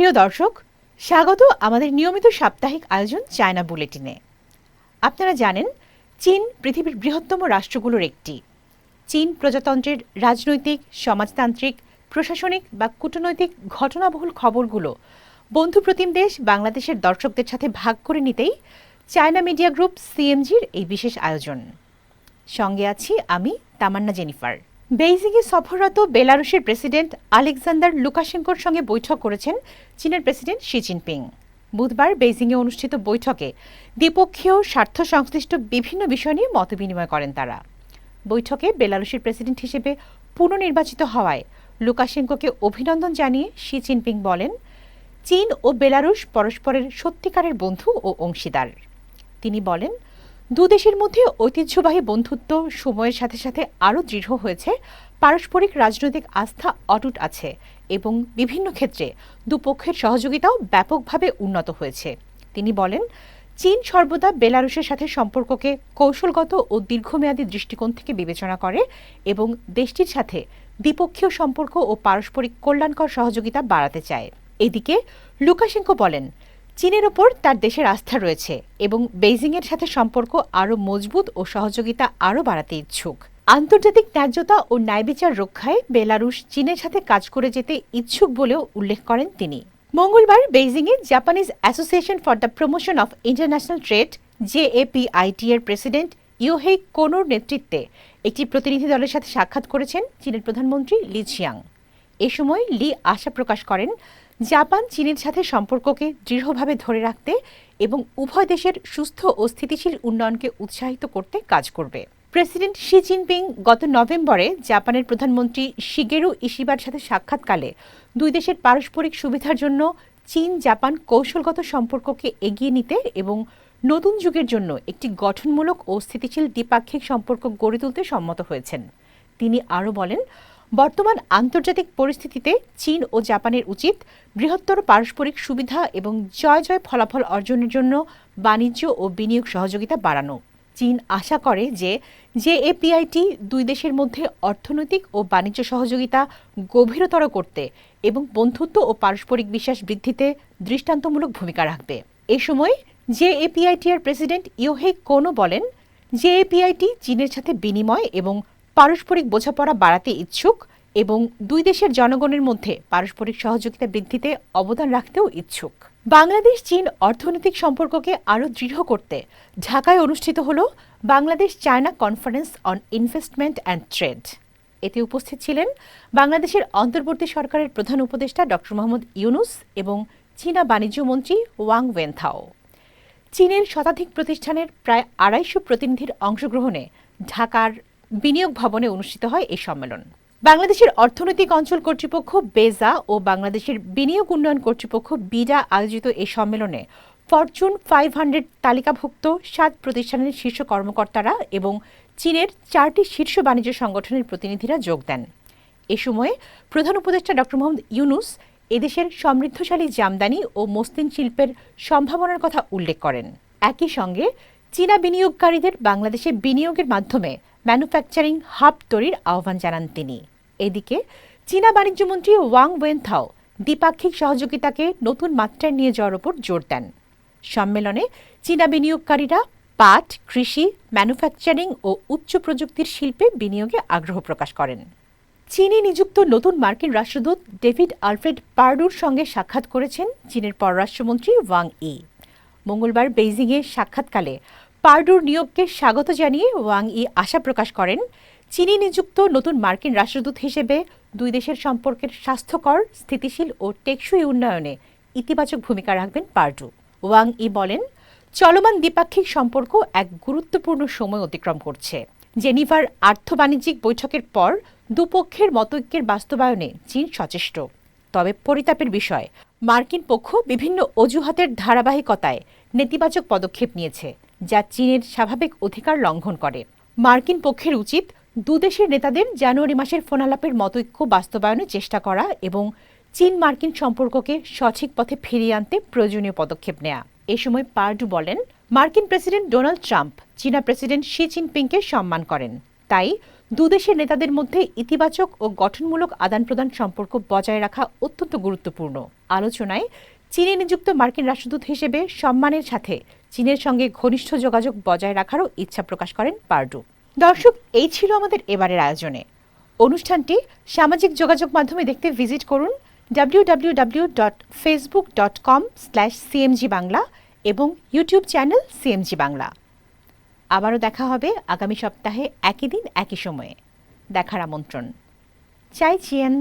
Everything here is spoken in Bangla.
প্রিয় দর্শক, স্বাগত আমাদের নিয়মিত সাপ্তাহিক আয়োজন চায়না বুলেটিনে। আপনারা জানেন, চীন পৃথিবীর বৃহত্তম রাষ্ট্রগুলোর একটি। চীন প্রজাতন্ত্রের রাজনৈতিক, সমাজতান্ত্রিক, প্রশাসনিক বা কূটনৈতিক ঘটনাবহুল খবরগুলো বন্ধুপ্রতিম দেশ বাংলাদেশের দর্শকদের সাথে ভাগ করে নিতেই চায়না মিডিয়া গ্রুপ সিএমজির এই বিশেষ আয়োজন। সঙ্গে আছি আমি তামান্না জেনিফার। বেইজিংয়ে সফররত বেলারুশের প্রেসিডেন্ট আলেকজান্ডার লুকাশেঙ্কোর সঙ্গে বৈঠক করেছেন চীনের প্রেসিডেন্ট শি জিনপিং। বুধবার বেইজিংয়ে অনুষ্ঠিত বৈঠকে দ্বিপক্ষীয় স্বার্থ সংশ্লিষ্ট বিভিন্ন বিষয় নিয়ে মতবিনিময় করেন তারা। বৈঠকে বেলারুশের প্রেসিডেন্ট হিসেবে পুনর্নির্বাচিত হওয়ায় লুকাশেঙ্কোকে অভিনন্দন জানিয়ে শি জিনপিং বলেন, চীন ও বেলারুশ পরস্পরের সত্যিকারের বন্ধু ও অংশীদার। তিনি বলেন দু দেশের মধ্যে ঐতিহ্যবাহী বন্ধুত্ব সময়ের সাথে সাথে আরও দৃঢ় হয়েছে। পারস্পরিক রাজনৈতিক আস্থা অটুট আছে এবং বিভিন্ন ক্ষেত্রে দুপক্ষের সহযোগিতাও ব্যাপকভাবে উন্নত হয়েছে। তিনি বলেন, চীন সর্বদা বেলারুশের সাথে সম্পর্ককে কৌশলগত ও দীর্ঘমেয়াদী দৃষ্টিকোণ থেকে বিবেচনা করে এবং দেশটির সাথে দ্বিপক্ষীয় সম্পর্ক ও পারস্পরিক কল্যাণকর সহযোগিতা বাড়াতে চায়। এদিকে লুকাশেঙ্কো বলেন চীনের ওপর তার দেশের আস্থা রয়েছে এবং বেইজিংয়ের সাথে সম্পর্ক আরও মজবুত ও সহযোগিতা আরও বাড়াতে ইচ্ছুক। আন্তর্জাতিক ন্যায্যতা ও ন্যায়বিচার রক্ষায় বেলারুশ চীনের সাথে কাজ করে যেতে ইচ্ছুক বলেও উল্লেখ করেন তিনি। মঙ্গলবার বেইজিংয়ে Japanese association for the promotion of international trade JAPIT এর প্রেসিডেন্ট ইয়োহেই কোনোর নেতৃত্বে একটি প্রতিনিধি দলের সাথে সাক্ষাৎ করেছেন চীনের প্রধানমন্ত্রী লি ছিয়াং এ সময় লি আশা প্রকাশ করেন জাপান, চীনের সাথে সম্পর্ককে দৃঢ়ভাবে ধরে রাখতে এবং উভয় দেশের সুস্থ ও স্থিতিশীল উন্নয়নকে উৎসাহিত করতে কাজ করবে। প্রেসিডেন্ট শি জিনপিং গত নভেম্বরে জাপানের প্রধানমন্ত্রী শিগেরু ইশিবার সাথে সাক্ষাৎকালে দুই দেশের পারস্পরিক সুবিধার জন্য চীন, জাপান কৌশলগত সম্পর্ককে এগিয়ে নিতে এবং নতুন যুগের জন্য একটি গঠনমূলক ও স্থিতিশীল দ্বিপাক্ষিক সম্পর্ক গড়ে তুলতে সম্মত হয়েছেন। তিনি আরও বলেন বর্তমান আন্তর্জাতিক পরিস্থিতিতে চীন ও জাপানের উচিত বৃহত্তর পারস্পরিক সুবিধা এবং জয় জয় ফলাফল অর্জনের জন্য বাণিজ্য ও বিনিয়োগ সহযোগিতা বাড়ানো। চীন আশা করে যে জেএপিআইটি দুই দেশের মধ্যে অর্থনৈতিক ও বাণিজ্য সহযোগিতা গভীরতর করতে এবং বন্ধুত্ব ও পারস্পরিক বিশ্বাস বৃদ্ধিতে দৃষ্টান্তমূলক ভূমিকা রাখবে। এ সময় জেএপিআইটি এর প্রেসিডেন্ট ইয়োহে কোনো বলেন, জেএপিআইটি চীনের সাথে বিনিময় এবং পারস্পরিক বোঝাপড়া বাড়াতে ইচ্ছুক এবং দুই দেশের জনগণের মধ্যে পারস্পরিক সহযোগিতা বৃদ্ধিতে অবদান রাখতেও ইচ্ছুক। বাংলাদেশ চীন অর্থনৈতিক সম্পর্ককে আরও দৃঢ় করতে ঢাকায় অনুষ্ঠিত হল Bangladesh China conference on investment and trade. এতে উপস্থিত ছিলেন বাংলাদেশের অন্তর্বর্তী সরকারের প্রধান উপদেষ্টা ডক্টর মোহাম্মদ ইউনুস এবং চীনা বাণিজ্য মন্ত্রী ওয়াং ওয়েনথাও। চীনের শতাধিক প্রতিষ্ঠানের প্রায় আড়াইশো প্রতিনিধির অংশগ্রহণে ঢাকার বিনিয়োগ ভবনে অনুষ্ঠিত হয় এই সম্মেলন। বাংলাদেশের অর্থনৈতিক অঞ্চল কর্তৃপক্ষ বেজা ও বাংলাদেশের বিনিয়োগ উন্নয়ন কর্তৃপক্ষ বিডা আয়োজিত এই সম্মেলনে ফরচুন ফাইভ হান্ড্রেড তালিকাভুক্ত সাত প্রতিষ্ঠানের শীর্ষ কর্মকর্তারা এবং চীনের চারটি শীর্ষ বাণিজ্য সংগঠনের প্রতিনিধিরা যোগ দেন। এ সময়ে প্রধান উপদেষ্টা ডক্টর মোহাম্মদ ইউনুস এদেশের সমৃদ্ধশালী জামদানি ও মসলিন শিল্পের সম্ভাবনার কথা উল্লেখ করেন। একই সঙ্গে চীনা বিনিয়োগকারীদের বাংলাদেশে বিনিয়োগের মাধ্যমে ম্যানুফ্যাকচারিং হাব তৈরির আহ্বান জানান তিনি। এদিকে, চীনা বাণিজ্যমন্ত্রী ওয়াং ওয়েনথাও দ্বিপাক্ষিক সহযোগিতাকে নতুন মাত্রায় নিয়ে যাওয়ার ওপর জোর দেন। সম্মেলনে চীনা বিনিয়োগকারীরা পাট, কৃষি, ম্যানুফ্যাকচারিং ও উচ্চ প্রযুক্তির শিল্পে বিনিয়োগে আগ্রহ প্রকাশ করেন। চীনে নিযুক্ত নতুন মার্কিন রাষ্ট্রদূত ডেভিড আলফ্রেড পার্ডুর সঙ্গে সাক্ষাৎ করেছেন চীনের পররাষ্ট্রমন্ত্রী ওয়াং ই। মঙ্গলবার বেইজিংয়ে সাক্ষাৎকালে পার্ডুর নিয়োগকে স্বাগত জানিয়ে ওয়াং ই আশা প্রকাশ করেন। চীনে নিযুক্ত নতুন মার্কিন রাষ্ট্রদূত হিসেবে দুই দেশের সম্পর্কের স্বাস্থ্যকর, স্থিতিশীল ও টেকসই উন্নয়নে ইতিবাচক ভূমিকা রাখবেন পার্ডু। ওয়াং ই বলেন, চলমান দ্বিপাক্ষিক সম্পর্ক এক গুরুত্বপূর্ণ সময় অতিক্রম করছে। জেনিভার আর্থ বাণিজ্যিক বৈঠকের পর দুপক্ষের মতৈক্যের বাস্তবায়নে চীন সচেষ্ট। তবে পরিতাপের বিষয়, মার্কিন পক্ষ বিভিন্ন অজুহাতের ধারাবাহিকতায় নেতিবাচক পদক্ষেপ নিয়েছে, যা চীনের স্বাভাবিক অধিকার লঙ্ঘন করে। মার্কিন পক্ষের উচিত দুদেশের নেতাদের জানুয়ারি মাসের ফোনালাপের মতৈক্য বাস্তবায়নের চেষ্টা করা এবং চীন মার্কিন সম্পর্ককে সঠিক পথে ফিরিয়ে আনতে প্রয়োজনীয় পদক্ষেপ নেয়া। এ সময় পার্ডু বলেন, মার্কিন প্রেসিডেন্ট ডোনাল্ড ট্রাম্প চীনা প্রেসিডেন্ট শি জিনপিংকে সম্মান করেন। তাই দুদেশের নেতাদের মধ্যে ইতিবাচক ও গঠনমূলক আদান প্রদান সম্পর্ক বজায় রাখা অত্যন্ত গুরুত্বপূর্ণ। আলোচনায় চীনে নিযুক্ত মার্কিন রাষ্ট্রদূত হিসেবে সম্মানের সাথে চীনের সঙ্গে ঘনিষ্ঠ যোগাযোগ বজায় রাখারও ইচ্ছা প্রকাশ করেন পার্ডু। দর্শক, এই ছিল আমাদের এবারের আয়োজনে। অনুষ্ঠানটি সামাজিক যোগাযোগ মাধ্যমে দেখতে ভিজিট করুন সিএমজি বাংলা এবং ইউটিউব চ্যানেল সিএমজি বাংলা আবারও দেখা হবে আগামী সপ্তাহে একই দিন, একই সময়ে। দেখার আমন্ত্রণ। চাই চিয়েন।